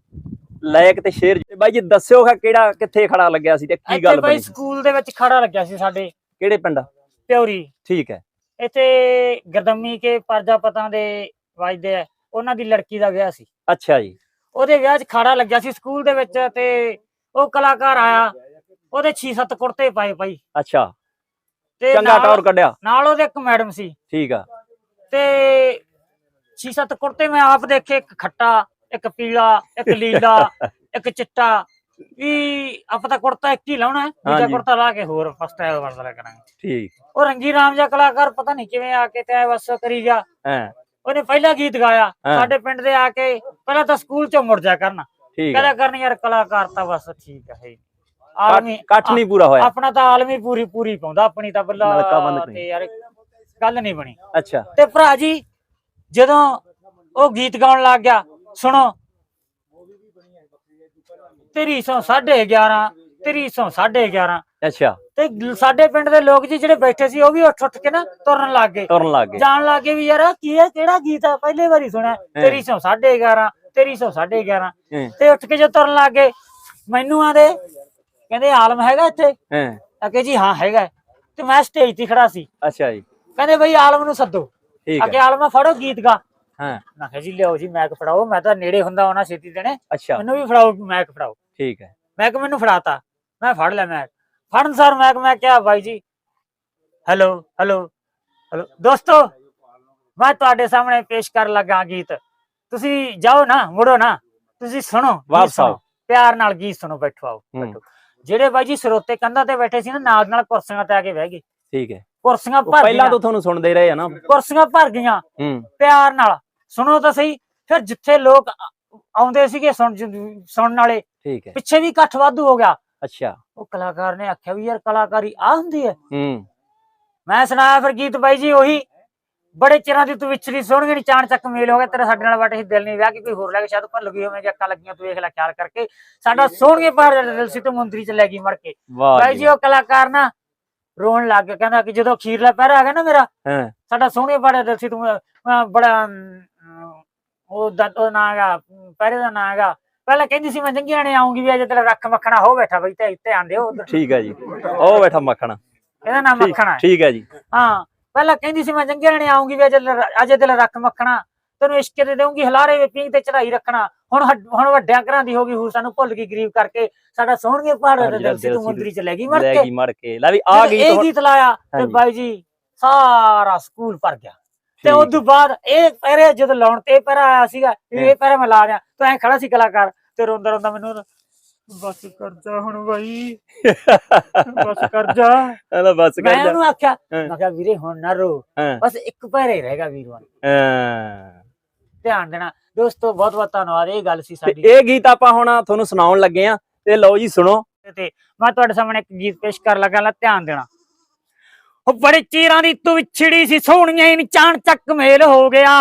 Speaker 2: ਲਾਇਕ ਤੇ ਸ਼ੇਰ ਬਾਈ ਜੀ ਦੱਸਿਓ ਕਿਹੜਾ ਕਿੱਥੇ ਖੜਾ ਲੱਗਿਆ ਸੀ ਤੇ ਕੀ ਗੱਲ
Speaker 1: ਬਾਈ
Speaker 2: ਬਣੀ ਸੀ?
Speaker 1: ਸਕੂਲ ਦੇ ਵਿੱਚ ਖੜਾ ਲੱਗਿਆ ਸੀ ਸਾਡੇ।
Speaker 2: ਕਿਹੜੇ ਪਿੰਡ?
Speaker 1: ਪਿਉਰੀ
Speaker 2: ਠੀਕ ਹੈ।
Speaker 1: ਇੱਥੇ ਗਰਦਮੀ ਕੇ ਪਰਜਾਪਤਾਂ ਦੇ ਵਜਦੇ ਆ। ਉਹਨਾਂ ਦੀ ਲੜਕੀ ਦਾ ਵਿਆਹ ਸੀ।
Speaker 2: ਅੱਛਾ ਜੀ।
Speaker 1: ਉਹਦੇ ਵਿਆਹ 'ਚ ਖਾੜਾ ਲੱਗਿਆ ਸੀ ਸਕੂਲ ਦੇ ਵਿੱਚ ਤੇ ਉਹ ਕਲਾਕਾਰ ਆਇਆ। ਉਹਦੇ 6-7 ਕੁੜਤੇ ਪਾਏ ਭਾਈ।
Speaker 2: ਅੱਛਾ।
Speaker 1: ਤੇ
Speaker 2: ਚੰਗਾ
Speaker 1: ਨਾਲ-
Speaker 2: ਟੌਰ ਕੱਢਿਆ।
Speaker 1: ਨਾਲ ਉਹਦੇ ਇੱਕ ਮੈਡਮ ਸੀ।
Speaker 2: ਠੀਕ ਆ।
Speaker 1: ਤੇ 6-7 ਕੁੜਤੇ ਮੈਂ ਆਪ ਦੇਖੇ। ਇੱਕ ਖੱਟਾ ਇੱਕ ਪੀਲਾ ਇੱਕ ਲੀਲਾ ਇੱਕ ਚਿੱਟਾ। ਵੀ ਆਪਾਂ ਤਾਂ ਕੁੜਤਾ ਇੱਕ ਹੀ ਲਾਉਣਾ। ਹੈ ਦੂਜਾ
Speaker 2: ਹਾਂਜੀ।
Speaker 1: ਕੁੜਤਾ ਲਾ ਕੇ ਹੋਰ ਫਸਟ ਆਇਆ ਵਰਦਾ ਕਰਾਂਗੇ
Speaker 2: ਠੀਕ।
Speaker 1: ਉਹ ਰੰਗੀ ਰਾਮ ਜਿਹਾ ਕਲਾਕਾਰ ਪਤਾ ਨਹੀਂ ਕਿਵੇਂ ਆ ਕੇ ਤੇ ਐ ਬਸ ਕਰੀ ਜਾ।
Speaker 2: ਹੈ।
Speaker 1: ਉਹਨੇ ਪਹਿਲਾ ਗੀਤ ਗਾਇਆ
Speaker 2: ਹਾਂ।
Speaker 1: ਸਾਡੇ ਪਿੰਡ ਦੇ ਆ ਕੇ ਪਹਿਲਾਂ ਤਾਂ ਸਕੂਲ ਚੋਂ ਮੁੜ ਜਾ ਕਰਨ।
Speaker 2: ਠੀਕ
Speaker 1: ਕਹਿੰਦਾ ਕਰਨ ਯਾਰ ਕਲਾਕਾਰ ਤਾਂ ਬਸ ਠੀਕ ਹੈ ਆਲਮੀ
Speaker 2: ਕੱਠ ਨਹੀਂ ਪੂਰਾ ਹੋਇਆ?
Speaker 1: ਆਪਣਾ ਤਾਂ ਆਲਮੀ ਪੂਰੀ ਪੂਰੀ ਪਾਉਂਦਾ ਆਪਣੀ ਤਾਂ ਬੱਲਾ
Speaker 2: ਨਲਕਾ ਬੰਦ ਕਰੀ।
Speaker 1: ਤੇ ਯਾਰ ਗੱਲ ਨਹੀਂ ਬਣੀ।
Speaker 2: ਅੱਛਾ।
Speaker 1: ਤੇ ਭਰਾ ਜੀ ਜਦੋਂ ਉਹ ਗੀਤ ਗਾਉਣ ਲੱਗ ਗਿਆ ਸੁਣੋ। ਤੇਰੀ ਸੌ 11:30 ਤੇਰੀ ਸੌ 11:30
Speaker 2: ਅੱਛਾ।
Speaker 1: ਤੇ ਸਾਡੇ ਪਿੰਡ ਦੇ ਲੋਕ ਜੀ ਜਿਹੜੇ ਬੈਠੇ ਸੀ ਉਹ ਵੀ ਉੱਠ ਉੱਠ ਕੇ ਨਾ ਤੁਰਨ ਲੱਗ ਗਏ।
Speaker 2: ਤੁਰਨ ਲੱਗ ਗਏ।
Speaker 1: ਜਾਣ ਲੱਗ ਗਏ ਵੀ ਯਾਰ ਆਹ ਕੀ ਹੈ? ਕਿਹੜਾ ਗੀਤ ਹੈ? ਪਹਿਲੀ ਵਾਰੀ ਸੁਣਿਆ। ਤੇਰੀ ਸੌ 11:30 ਤੇਰੀ ਸੌ 11:30
Speaker 2: ਹੈਂ,
Speaker 1: ਤੇ ਉੱਠ ਕੇ ਜੋ ਤੁਰਨ ਲੱਗ ਗਏ ਮੈਨੂੰ ਆਂਦੇ ਕਹਿੰਦੇ ਆਲਮ ਹੈਗਾ ਇੱਥੇ?
Speaker 2: ਹੈਂ,
Speaker 1: ਅਕੇ ਜੀ ਹਾਂ ਹੈਗਾ ਤੇ ਮੈਂ ਸਟੇਜ ਤੇ ਖੜਾ ਸੀ।
Speaker 2: ਅੱਛਾ ਜੀ।
Speaker 1: ਕਹਿੰਦੇ ਬਈ ਆਲਮ ਨੂੰ ਸੱਦੋ।
Speaker 2: ਠੀਕ
Speaker 1: ਅੱਗੇ
Speaker 2: ਹੈ
Speaker 1: ਆਲਮਾ ਫੜੋ ਗੀਤ ਗਾ।
Speaker 2: ਹਾਂ।
Speaker 1: ਮੈਂ ਕਿਹਾ ਜੀ ਲਿਆਓ ਜੀ ਮੈਕ ਫੜਾਓ। ਮੈਂ ਤਾਂ ਨੇੜੇ ਹੁੰਦਾ ਹੋਣਾ ਛੇਤੀ ਦੇਣੇ।
Speaker 2: ਅੱਛਾ।
Speaker 1: ਮੈਨੂੰ ਵੀ ਫੜਾਓ ਮੈਕ ਫੜਾਓ।
Speaker 2: ਠੀਕ ਹੈ।
Speaker 1: ਮੈਕ ਮੈਨੂੰ ਫੜਾਤਾ। ਮੈਂ ਫੜ ਲਿਆ ਮੈਕ ਫੜਨ ਸਰ ਮੈਕ ਮੈਂ ਕਿਹਾ ਬਾਈ ਜੀ। Hello hello hello. ਦੋਸਤੋ ਮੈਂ ਤੁਹਾਡੇ ਸਾਹਮਣੇ ਪੇਸ਼ ਕਰਨ ਲੱਗਾ ਗੀਤ। ਤੁਸੀਂ ਜਾਓ ਨਾ ਮੁੜੋ ਨਾ। ਤੁਸੀਂ ਸੁਣੋ
Speaker 2: ਵਾਪਸ ਆਓ।
Speaker 1: ਪਿਆਰ ਨਾਲ ਗੀਤ ਸੁਣੋ ਬੈਠੋ ਆਓ ਬੈਠੋ। ਜਿਹੜੇ ਬਾਈ ਜੀ ਸਰੋਤੇ ਕੰਧਾਂ ਤੇ ਬੈਠੇ ਸੀ ਨਾ ਨਾਲ ਨਾਲ ਕੁਰਸੀਆਂ ਤੇ ਆ ਕੇ ਬਹਿ ਗਏ।
Speaker 2: ਠੀਕ ਹੈ।
Speaker 1: ਕੁਰਸੀਆਂ ਭਰ
Speaker 2: ਪਹਿਲਾਂ
Speaker 1: ਗਈਆਂ।
Speaker 2: ਤੋਂ ਤੁਹਾਨੂੰ ਸੁਣਦੇ ਰਹੇ ਆ ਨਾ।
Speaker 1: ਕੁਰਸੀਆਂ ਭਰ ਗਈਆਂ। ਪਿਆਰ ਨਾਲ। ਸੁਣੋ ਤਾਂ ਸਹੀ। ਫਿਰ ਜਿੱਥੇ ਲੋਕ ਆਉਂਦੇ ਸੀਗੇ ਸੁਣ ਸੁਣਨ ਵਾਲੇ
Speaker 2: ਠੀਕ ਹੈ।
Speaker 1: ਪਿੱਛੇ ਵੀ ਇਕੱਠ ਵਾਧੂ ਹੋ ਗਿਆ।
Speaker 2: ਅੱਛਾ।
Speaker 1: ਉਹ ਕਲਾਕਾਰ ਨੇ ਆਖਿਆ ਵੀ ਯਾਰ ਕਲਾਕਾਰੀ ਆ ਹੁੰਦੀ ਹੈ।
Speaker 2: ਹੂੰ।
Speaker 1: ਮੈਂ ਸੁਣਾਇਆ ਫਿਰ ਗੀਤ ਬਾਈ ਜੀ ਉਹੀ। ਬੜੇ ਚਿਰਾਂ ਦੀ ਤੂੰ ਵਿਛੜੀ ਸੋਹਣੀ ਨੀ ਚਾਣ ਚੱਕ ਮੇਲ ਹੋ ਗਿਆ। ਤੇਰਾ ਸਾਡੇ ਨਾਲ ਬੈਠੇ ਸੀ ਦਿਲ ਨਹੀਂ ਵਿਆਹ ਕਿ ਕੋਈ ਹੋਰ ਲੈ ਕੇ ਸ਼ਾਇਦ ਭੁੱਲ ਗਈ ਹੋਵੇਗੀ ਅੱਖਾਂ ਲੱਗੀਆਂ ਤੂੰ ਵੇਖ ਲੈ ਖਿਆਲ ਕਰਕੇ। ਸਾਡਾ ਸੋਹਣੀਏ ਪਰ ਦਿਲ ਸੀ ਤੇ ਮੁੰਦਰੀ ਚ ਲੈ ਗਈ ਮੜ ਕੇ। ਬਾਈ
Speaker 2: ਜੀ।
Speaker 1: ਉਹ ਕਲਾਕਾਰ ਨਾ ਰੋਣ ਲੱਗ ਗਿਆ ਕਹਿੰਦਾ ਕਿ ਜਦੋਂ ਅਖੀਰਲਾ ਪਹਿਰਾ ਆ ਗਿਆ ਨਾ ਮੇਰਾ
Speaker 2: ਹਾਂ।
Speaker 1: ਸਾਡਾ ਸੋਹਣੇ ਬੜਾ ਦਿਲ ਸੀ ਤੂੰ ਬੜਾ ਉਹ ਦਾ ਨਾਂ ਹੈਗਾ ਪਹਿਰੇ ਦਾ ਨਾਂ ਹੈਗਾ। ਪਹਿਲਾਂ ਕਹਿੰਦੀ ਸੀ ਮੈਂ ਜੰਗੀਆਂ ਨੇ ਆਉਂਗੀ ਵੀ ਅਜੇ ਤੇਰਾ ਰੱਖ ਮੱਖਣਾ ਹੋ ਬੈਠਾ ਬਈ ਤੇ ਧਿਆਨ ਦਿਓ ਉਧਰ।
Speaker 2: ਠੀਕ ਹੈ ਜੀ। ਉਹ ਬੈਠਾ ਮੱਖਣ।
Speaker 1: ਇਹਦਾ ਨਾਮ ਮੱਖਣਾ ਹੈ
Speaker 2: ਠੀਕ ਹੈ ਜੀ।
Speaker 1: ਹਾਂ ਪਹਿਲਾਂ ਕਹਿੰਦੀ ਸੀ ਮੈਂ ਜੰਗੀਆਂ ਨੇ ਆਉਂਗੀ ਵੀ ਅਜੇ ਅਜੇ ਦਿਲ ਰੱਖ ਮੱਖਣਾ ਤੈਨੂੰ ਇਸ਼ਕ ਦੇ ਦੇਉਂਗੀ ਹਲਾਰੇ ਵੇ ਪੀਂਘ ਤੇ ਚੜਾਈ ਰੱਖਣਾ। ਹੁਣ ਹੁਣ ਵੱਡਿਆਂ ਘਰਾਂ ਦੀ ਹੋ ਗਈ ਹੂ ਸਾਨੂੰ ਭੁੱਲ ਗਈ ਗਰੀਬ ਕਰਕੇ ਸਾਡਾ ਸੋਹਣੀਏ ਪਹਾੜ ਦਾ ਦਿਲ ਸੀ ਤੂੰ ਮੰਦਰੀ ਚ ਲੈ ਗਈ ਮਰ
Speaker 2: ਲੈ
Speaker 1: ਕੇ
Speaker 2: ਗਈ ਮੜ ਕੇ ਲੈ ਵੀ ਆ ਗਈ
Speaker 1: ਇਹ ਗੀਤ ਲਾਇਆ ਤੇ। ਬਾਈ ਜੀ ਸਾਰਾ ਸਕੂਲ ਭਰ ਗਿਆ। ਤੇ ਉਸ ਤੋਂ ਬਾਅਦ ਇਹ ਪਹਿਰੇ ਜਦੋਂ ਲਾਉਣ ਤੇ ਪਹਿਰਾ ਆਇਆ ਸੀਗਾ ਇਹ ਪਹਿਰਾ ਮੈਂ ਲਾ ਦਿਆਂ। ਤਾਂ ਖੜਾ ਸੀ ਕਲਾਕਾਰ ਤੇ ਰੋਂਦਾ ਰੋਂਦਾ ਮੈਨੂੰ ਬਸ ਕਰ ਜਾ ਹੁਣ ਬਾਈ। ਬਸ ਕਰ ਜਾ।
Speaker 2: ਇਹਦਾ ਬਸ
Speaker 1: ਮੈਂ
Speaker 2: ਕਰ ਜਾ।
Speaker 1: ਉਹਨੂੰ ਆਖਿਆ। ਮੈਂ ਕਿਹਾ ਵੀਰੇ ਹੁਣ ਨਾ ਰੋ। ਬਸ ਇੱਕ ਪਹਿਰਾ ਹੀ ਰਹੇਗਾ ਵੀਰਵਾਨ
Speaker 2: ਹਾਂ।
Speaker 1: ਧਿਆਨ ਦੇਣਾ। ਦੋਸਤੋ ਬਹੁਤ ਬਹੁਤ ਧੰਨਵਾਦ ਇਹ ਗੱਲ ਸੀ ਸਾਡੀ।
Speaker 2: ਇਹ ਗੀਤ ਆਪਾਂ ਹੁਣ ਤੁਹਾਨੂੰ ਸੁਣਾਉਣ ਲੱਗੇ ਆ ਤੇ ਲਓ ਜੀ ਸੁਣੋ।
Speaker 1: ਤੇ ਮੈਂ ਤੁਹਾਡੇ ਸਾਹਮਣੇ ਇੱਕ ਗੀਤ ਪੇਸ਼ ਕਰਨ ਲੱਗਾ ਲਾ ਧਿਆਨ ਦੇਣਾ। ਉਹ ਬੜੇ ਚਿਰਾਂ ਦੀ ਤੂੰ ਵਿਛੜੀ ਸੀ ਸੋਹਣੀਆਂ ਹੀ ਚਾਣ ਚੱਕ ਮੇਲ ਹੋ ਗਿਆ।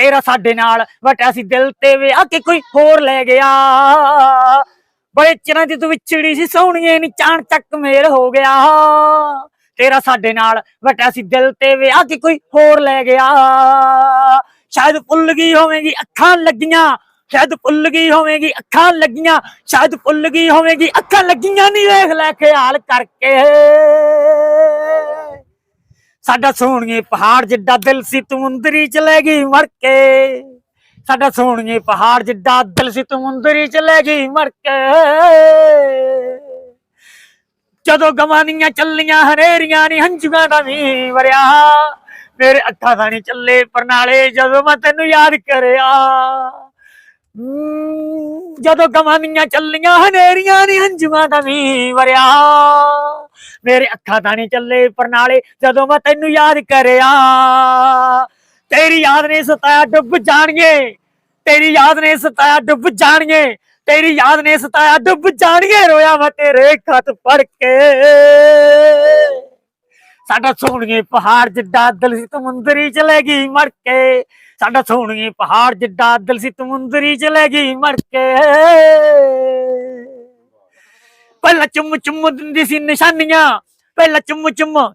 Speaker 1: ਤੇਰਾ ਸਾਡੇ ਨਾਲ ਵਟਿਆ ਸੀ ਦਿਲ ਤੇ ਵਿਆਹ ਕੇ ਕੋਈ ਹੋਰ ਲੈ ਗਿਆ। ਬੜੇ ਚਿਰਾਂ ਦੀ ਤੂੰ ਵਿਛੜੀ ਸੀ ਸੋਹਣੀਆਂ ਹੀ ਚਾਣ ਚੱਕ ਮੇਲ ਹੋ ਗਿਆ। ਤੇਰਾ ਸਾਡੇ ਨਾਲ ਵਟਿਆ ਸੀ ਦਿਲ ਤੇ ਵਿਆਹ ਕੇ ਕੋਈ ਹੋਰ ਲੈ ਗਿਆ। ਸ਼ਾਇਦ ਭੁੱਲ ਗਈ ਹੋਵੇਗੀ ਅੱਖਾਂ ਲੱਗੀਆਂ, ਸ਼ਾਇਦ ਭੁੱਲ ਗਈ ਹੋਵੇਗੀ ਅੱਖਾਂ ਲੱਗੀਆਂ, ਸ਼ਾਇਦ ਭੁੱਲ ਗਈ ਹੋਵੇਗੀ ਅੱਖਾਂ ਲੱਗੀਆਂ ਨਹੀਂ ਵੇਖ ਲੈ, ਖਿਆਲ ਕਰਕੇ। ਸਾਡਾ ਸੋਹਣੀਏ ਪਹਾੜ ਜਿੱਡਾ ਦਿਲ ਸੀ ਤੂੰ ਮੁੰਦਰੀ ਚ ਲੈ ਗਈ ਮਰ ਕੇ। ਸਾਡਾ ਸੋਹਣੀਏ ਪਹਾੜ ਜਿੱਡਾ ਦਿਲ ਸੀ ਤੂੰ ਮੁੰਦਰੀ ਚ ਲੈ ਗਈ ਮਰ ਕੇ। ਜਦੋਂ ਗਵਾਨੀਆਂ ਚੱਲੀਆਂ, ਹਨੇਰੀਆਂ ਨੀ ਹੰਝੂਆਂ ਦਾ ਵੀ ਵਰਿਆ। ਮੇਰੇ ਅੱਖਾਂ ਦਾ ਨੀ ਚੱਲੇ, ਪਰਨਾਲੇ ਜਦੋਂ ਮੈਂ ਤੈਨੂੰ ਯਾਦ ਕਰਿਆ। ਜਦੋਂ ਗਵਾਨੀਆਂ ਚੱਲੀਆਂ, ਹਨੇਰੀਆਂ ਨੇ ਹੰਝੂਆਂ ਦਾ ਵੀ ਵਰਿਆ। ਮੇਰੇ ਅੱਖਾਂ ਤਾਂ ਨਹੀਂ ਚੱਲੇ ਪਰਨਾਲੇ, ਜਦੋਂ ਮੈਂ ਤੈਨੂੰ ਯਾਦ ਕਰਿਆ। ਤੇਰੀ ਯਾਦ ਨੇ ਸਤਾਇਆ ਡੁੱਬ ਜਾਣਗੇ ਤੇਰੀ ਯਾਦ ਨੇ ਸਤਾਇਆ ਡੁੱਬ ਜਾਣਗੇ ਤੇਰੀ ਯਾਦ ਨੇ ਸਤਾਇਆ ਡੁੱਬ ਜਾਣਗੇ ਰੋਇਆ ਮੈਂ ਤੇਰੇ ਖਤ ਪੜ ਕੇ। ਸਾਡਾ ਸੋਹਣੀਏ ਪਹਾੜ ਜਿੱਡਾ ਦਿਲ ਸਮੁੰਦਰੀ ਚ ਲੈ ਗਈ ਮੜ ਕੇ ਸਾਡਾ ਸੋਹਣੀਏ ਪਹਾੜ ਜਿੱਡਾ ਦਿਲ ਸੀ ਸਮੁੰਦਰੀ ਚ ਲੈ ਗਈ ਮੜ ਕੇ। ਪਹਿਲਾਂ ਚੁੰਮ ਚੁੰਮ ਦਿੰਦੀ ਸੀ ਨਿਸ਼ਾਨੀਆਂ, ਪਹਿਲਾਂ ਚੁੰਮ ਚੁੰਮ,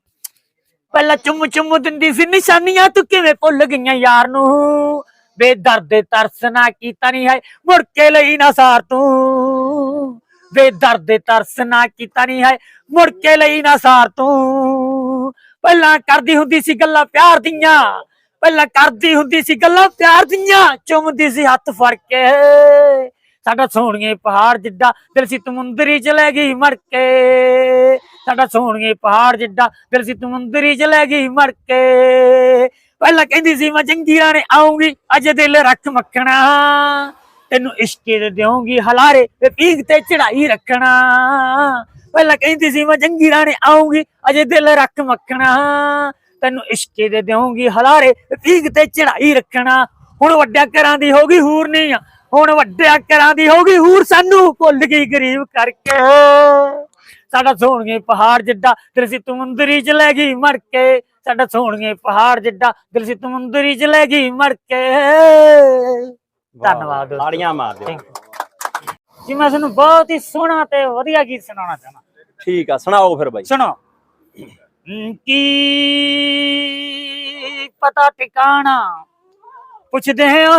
Speaker 1: ਪਹਿਲਾਂ ਚੁੰਮ ਚੁੰਮ ਦਿੰਦੀ ਸੀ ਨਿਸ਼ਾਨੀਆਂ, ਤੂੰ ਕਿਵੇਂ ਭੁੱਲ ਗਈਆਂ ਯਾਰ ਨੂੰ? ਬੇਦਰਦ ਤਰਸ ਨਾ ਕੀਤਾ ਨਹੀਂ ਹੈ ਮੁੜ ਕੇ ਲਈ ਨਾ ਸਾਰ ਤੂੰ। ਬੇਦਰਦ ਦੇ ਤਰਸ ਨਾ ਕੀਤਾ ਨਹੀਂ ਹੈ ਮੁੜ ਕੇ ਲਈ ਨਾ ਸਾਰ ਤੂੰ। ਪਹਿਲਾਂ ਕਰਦੀ ਹੁੰਦੀ ਸੀ ਗੱਲਾਂ ਪਿਆਰ ਦੀਆਂ ਪਹਿਲਾਂ ਕਰਦੀ ਹੁੰਦੀ ਸੀ ਗੱਲਾਂ ਪਿਆਰ ਦੀਆਂ, ਚੁੰਮਦੀ ਸੀ ਹੱਥ ਫੜ ਕੇ। ਸਾਡਾ ਸੋਹਣੀਏ ਪਹਾੜ ਜਿੱਡਾ, ਦਿਲ ਸੀ ਤਮੁੰਦਰੀ ਚ ਲੈ ਗਈ ਮੜ ਕੇ। ਸਾਡਾ ਸੋਹਣੀਏ ਪਹਾੜ ਜਿੱਡਾ, ਦਿਲ ਸੀ ਤਮੁੰਦਰੀ ਚ ਲੈ ਗਈ ਮੜ ਕੇ। ਪਹਿਲਾਂ ਕਹਿੰਦੀ ਸੀ, ਮੈਂ ਜੰਗੀਰਾਂ ਨੇ ਆਉਂਗੀ ਅਜੇ ਦਿਲ ਰੱਖ ਮੱਖਣਾ। ਤੈਨੂੰ ਇਸ਼ਕੇ ਦੇ ਦੇਉਂਗੀ ਹਲਾਰੇ, ਤੇ ਪੀਂਘ ਤੇ ਚੜਾਈ ਰੱਖਣਾ। ਪਹਿਲਾਂ ਕਹਿੰਦੀ ਸੀ, ਮੈਂ ਜੰਗੀਰਾਂ ਨੇ ਆਉਂਗੀ ਅਜੇ ਦਿਲ ਰੱਖ ਮੱਖਣਾ। ਤੈਨੂੰ ਇਸ਼ਕੇ ਦੇ ਦੇਉਂਗੀ ਹਲਾਰੇ ਪੀਂਘ ਤੇ ਚੜਾਈ ਰੱਖਣਾ। ਹੁਣ ਵੱਡਿਆਂ ਘਰਾਂ ਦੀ ਹੋ ਗਈ ਹੂਰ ਨਹੀਂ ਆ ਹੁਣ ਵੱਡਿਆਂ ਘਰਾਂ ਦੀ ਹੋ ਗਈ ਹੂਰ ਸਾਨੂੰ ਭੁੱਲ ਗਈ ਗਰੀਬ ਕਰਕੇ। ਸਾਡਾ ਸੋਹਣੀਏ ਪਹਾੜ ਜਿੱਡਾ ਦਿਲ ਸੀ ਤਮੁੰਦਰੀ ਚ ਲੈ ਗਈ ਮੜ ਕੇ। ਸਾਡਾ ਸੋਹਣੀਏ ਪਹਾੜ ਜਿੱਡਾ ਦਿਲ ਸੀ ਤਮੁੰਦਰੀ ਚ ਲੈ ਗਈ ਮੜ ਕੇ। ਧੰਨਵਾਦ।
Speaker 2: ਤਾੜੀਆਂ ਮਾਰ ਦਿਓ.
Speaker 1: ਜੀ ਮੈਂ ਤੁਹਾਨੂੰ ਬਹੁਤ ਹੀ ਸੋਹਣਾ ਤੇ ਵਧੀਆ ਗੀਤ ਸੁਣਾਉਣਾ ਚਾਹੁੰਦਾ।
Speaker 2: ਠੀਕ ਆ ਸੁਣਾਓ ਫਿਰ ਬਾਈ।
Speaker 1: ਸੁਣੋ ਕੀ ਪਤਾ ਟਿਕਾਣਾ ਪੁੱਛਦੇ ਆ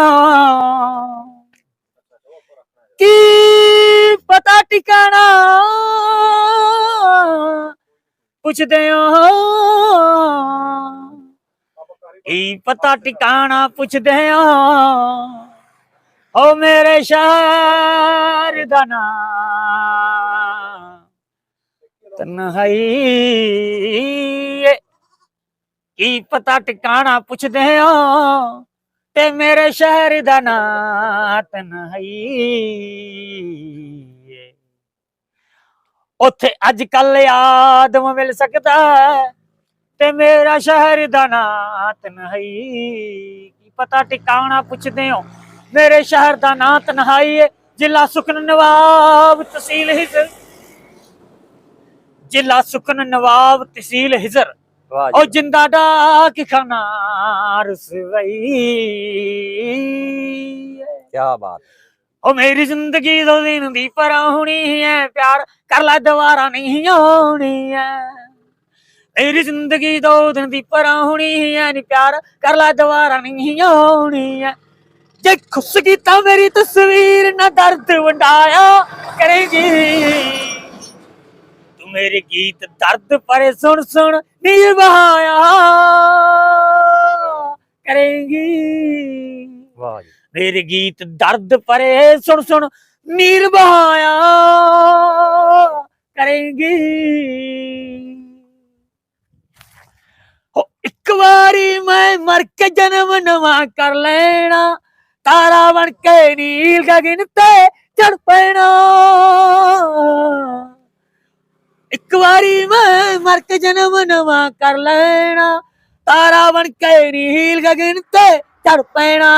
Speaker 1: ਕੀ ਪਤਾ ਟਿਕਾਣਾ ਪੁੱਛਦੇ ਆ ਕੀ ਪਤਾ ਟਿਕਾਣਾ ਪੁੱਛਦੇ ਆ ਓ ਮੇਰੇ ਸ਼ਹਿਰ ਦਾ ਨਾਂ। ਤਨਹਾਈ ਏ। ਕੀ ਪਤਾ ਟਿਕਾਣਾ ਪੁੱਛਦੇ ਆ ਤੇ ਮੇਰੇ ਸ਼ਹਿਰ ਦਾ ਨਾਂ ਤਨਹਾਈ ਏ। ਉੱਥੇ ਅੱਜ ਕੱਲ ਆਦਮ ਮਿਲ ਸਕਦਾ ਹੈ ਤੇ ਮੇਰਾ ਸ਼ਹਿਰ ਦਾ ਨਾਂ ਤਨਹਾਈ ਕੀ ਪਤਾ ਟਿਕਾਣਾ ਪੁੱਛਦੇ ਹੋ ਮੇਰੇ ਸ਼ਹਿਰ ਦਾ ਨਾਂ ਤਨਹਾਈ ਹੈ ਜ਼ਿਲ੍ਹਾ ਸੁਖਨ ਨਵਾਬ ਤਹਿਸੀਲ ਹਿਜ਼ਰ ਜ਼ਿਲ੍ਹਾ ਸੁਖਨ ਨਵਾਬ ਤਹਿਸੀਲ ਹਿਜ਼ਰ।
Speaker 2: ਵਾਹ
Speaker 1: ਉਹ
Speaker 2: ਜੀ
Speaker 1: ਜਿੰਦਾ ਡਾਕ ਖਾਨਾ ਰਸਵਈ।
Speaker 2: ਕੀ ਬਾਤ।
Speaker 1: ਉਹ ਮੇਰੀ ਜ਼ਿੰਦਗੀ ਦੋ ਦਿਨ ਦੀ ਪਰਾਹੁਣੀ ਹੈ ਪਿਆਰ ਕਰ ਲੈ ਦੁਬਾਰਾ ਨਹੀਂ ਆਉਣੀ ਹੈ ਮੇਰੀ ਜ਼ਿੰਦਗੀ ਦੋ ਦਿਨ ਦੀ ਪਰਾਹੁਣੀ ਹੈ ਨੀ ਪਿਆਰ ਕਰ ਲੈ ਦੁਬਾਰਾ ਨਹੀਂ ਆਉਣੀ ਹੈ ਜੇ ਖੁਸ਼ ਕੀਤਾ ਮੇਰੀ ਤਸਵੀਰ ਨਾ ਦਰਦ ਵੰਡਾਇਆ ਕਰੇਗੀ। ਮੇਰੇ ਗੀਤ ਦਰਦ ਭਰੇ ਸੁਣ ਸੁਣ ਨੀਰ ਬਹਾਇਆ ਕਰੇਗੀ।
Speaker 2: ਵਾਹ ਜੀ।
Speaker 1: ਮੇਰੇ ਗੀਤ ਦਰਦ ਭਰੇ ਸੁਣ ਸੁਣ ਨੀਰ ਬਹਾਇਆ ਕਰੇਗੀ। ਹੋ ਇੱਕ ਵਾਰੀ ਮੈਂ ਮਰ ਕੇ ਜਨਮ ਨਵਾਂ ਕਰ ਲੈਣਾ ਤਾਰਾ ਬਣ ਕੇ ਨੀਲ ਗਗਨ ਤੇ ਚੜ ਪੈਣਾ। ਇੱਕ ਵਾਰੀ ਮੈਂ ਮਰ ਕੇ ਜਨਮ ਨਵਾਂ ਕਰ ਲੈਣਾ। ਤਾਰਾ ਬਣ ਕੇ ਨੀਲ ਗਗਨ ਤੇ ਚੜ ਪੈਣਾ।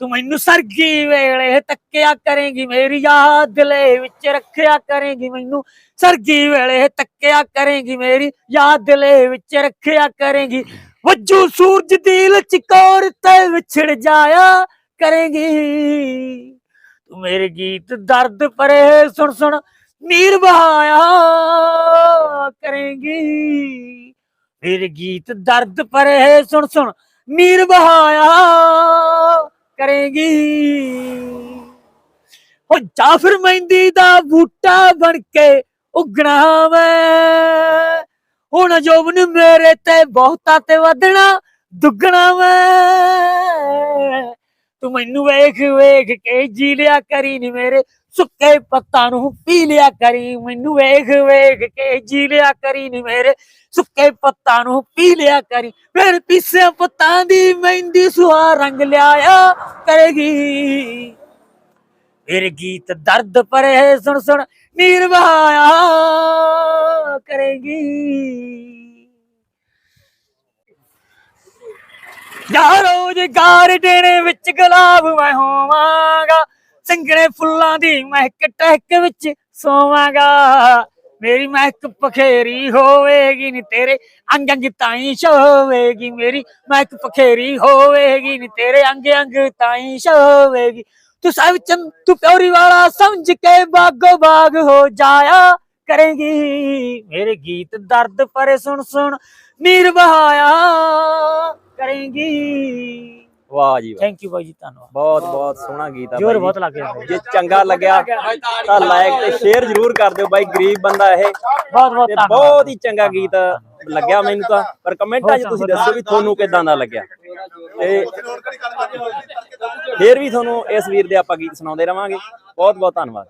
Speaker 1: ਤੂੰ ਮੈਨੂੰ ਸਰਗੀ ਵੇਲੇ ਤੱਕਿਆ ਕਰੇਗੀ, ਮੇਰੀ ਯਾਦ ਦਿਲੇ ਵਿੱਚ ਰੱਖਿਆ ਕਰੇਗੀ। ਮੈਨੂੰ ਸਰਗੀ ਵੇਲੇ ਤੱਕਿਆ ਕਰੇਗੀ, ਮੇਰੀ ਯਾਦ ਦਿਲੇ ਵਿੱਚ ਰੱਖਿਆ ਕਰੇਗੀ। ਵੱਜੂ ਸੂਰਜ ਦੀ ਲਚਕੋਰ ਤੇ ਵਿਛੜ ਜਾਇਆ ਕਰੇਗੀ। ਤੂੰ ਮੇਰੇ ਗੀਤ ਦਰਦ ਪਰੇ ਸੁਣ ਸੁਣ ਨੀਰ ਬਹਾਇਆ ਕਰੇਗੀ। ਫਿਰ ਗੀਤ ਦਰਦ ਭਰੇ ਸੁਣ ਸੁਣ ਨੀਰ ਕਰੇਗੀ। ਹੋ ਜਾਫਰ ਮਹਿੰਦੀ ਦਾ ਬੂਟਾ ਬਣ ਕੇ ਉਗਣਾ ਮੈਂ ਹੁਣ ਜੋਬਨ ਮੇਰੇ ਤੇ ਬਹੁਤਾ ਤੇ ਵਧਣਾ ਦੁੱਗਣਾ ਮੈਂ ਤੂੰ ਮੈਨੂੰ ਵੇਖ ਵੇਖ ਕੇ ਜੀ ਲਿਆ ਕਰੀ ਨੀ ਮੇਰੇ ਸੁੱਕੇ ਪੱਤਾਂ ਨੂੰ, ਪੀ ਲਿਆ ਕਰੀ। ਮੈਨੂੰ ਵੇਖ ਵੇਖ ਕੇ ਜੀ ਲਿਆ ਕਰੀ ਨੀ ਮੇਰੇ ਸੁੱਕੇ ਪੱਤਾਂ ਨੂੰ, ਪੀ ਲਿਆ ਕਰੀ। ਫਿਰ ਪੀਸੇ ਪੱਤਾਂ ਦੀ ਮਹਿੰਦੀ ਸੁਹਾ ਰੰਗ ਲਿਆਇਆ ਕਰੇਗੀ। ਫਿਰ ਗੀਤ ਦਰਦ ਭਰੇ ਸੁਣ ਸੁਣ ਨੀਰ ਕਰੇਗੀ। ਯਾ ਰੋਜ਼ਗਾਰ ਦੇਣੇ ਵਿੱਚ ਗੁਲਾਬ ਮੈਂ ਹੋਵਾਂਗਾ ਸੰਘਣੇ ਫੁੱਲਾਂ ਦੀ ਮਹਿਕ ਟਹਿਕ ਵਿੱਚ ਸੋਵਾਂਗਾ। ਮੇਰੀ ਮਹਿਕ ਪਖੇਰੀ ਹੋਵੇਗੀ ਨੀ ਤੇਰੇ ਅੰਗ ਅੰਗ ਤਾਈ ਸ਼ੋਵੇਗੀ ਮੇਰੀ ਮਹਿਕ ਪਖੇਰੀ ਹੋਵੇਗੀ ਨੀ ਤੇਰੇ ਅੰਗ ਅੰਗ ਤਾਈ ਸ਼ੋਵੇਗੀ ਤੂੰ ਸਭ ਚੰਦ ਤੂੰ ਪਿਓਰੀ ਵਾਲਾ ਸਮਝ ਕੇ ਬਾਗੋ ਬਾਗ ਹੋ ਜਾਇਆ ਕਰੇਗੀ। ਮੇਰੇ ਗੀਤ ਦਰਦ ਭਰੇ ਸੁਣ ਸੁਣ ਨੀਰ ਬਹਾਇਆ ਕਰੇਗੀ।
Speaker 2: ਵਾਹ ਜੀ ਵਾਹ।
Speaker 1: ਥੈਂਕ ਯੂ ਬਾਈ ਜੀ ਧੰਨਵਾਦ।
Speaker 2: ਬਹੁਤ ਬਹੁਤ ਸੋਹਣਾ ਗੀਤ ਆ
Speaker 1: ਜੋਰ
Speaker 2: ਬਾਈ
Speaker 1: ਬਹੁਤ
Speaker 2: ਜੀ।
Speaker 1: ਲੱਗ ਗਿਆ ਬਾਈ।
Speaker 2: ਜੇ ਚੰਗਾ ਲੱਗਿਆ ਤਾਂ ਲਾਈਕ ਤੇ ਸ਼ੇਅਰ ਜ਼ਰੂਰ ਕਰ ਦਿਓ ਬਾਈ ਗਰੀਬ ਬੰਦਾ ਇਹ।
Speaker 1: ਬਹੁਤ ਬਹੁਤ
Speaker 2: ਤੇ
Speaker 1: ਧੰਨਵਾਦ।
Speaker 2: ਬਹੁਤ ਹੀ ਚੰਗਾ ਗੀਤ ਲੱਗਿਆ ਮੈਨੂੰ ਤਾਂ। ਪਰ ਕਮੈਂਟਾਂ 'ਚ ਤੁਸੀਂ ਦੱਸੋ ਵੀ ਤੁਹਾਨੂੰ ਕਿਦਾਂ ਦਾ ਲੱਗਿਆ। ਤੇ ਫੇਰ ਵੀ ਤੁਹਾਨੂੰ ਇਸ ਵੀਰ ਦੇ ਆਪਾਂ ਗੀਤ ਸੁਣਾਉਂਦੇ ਰਵਾਂਗੇ। ਬਹੁਤ ਬਹੁਤ ਧੰਨਵਾਦ।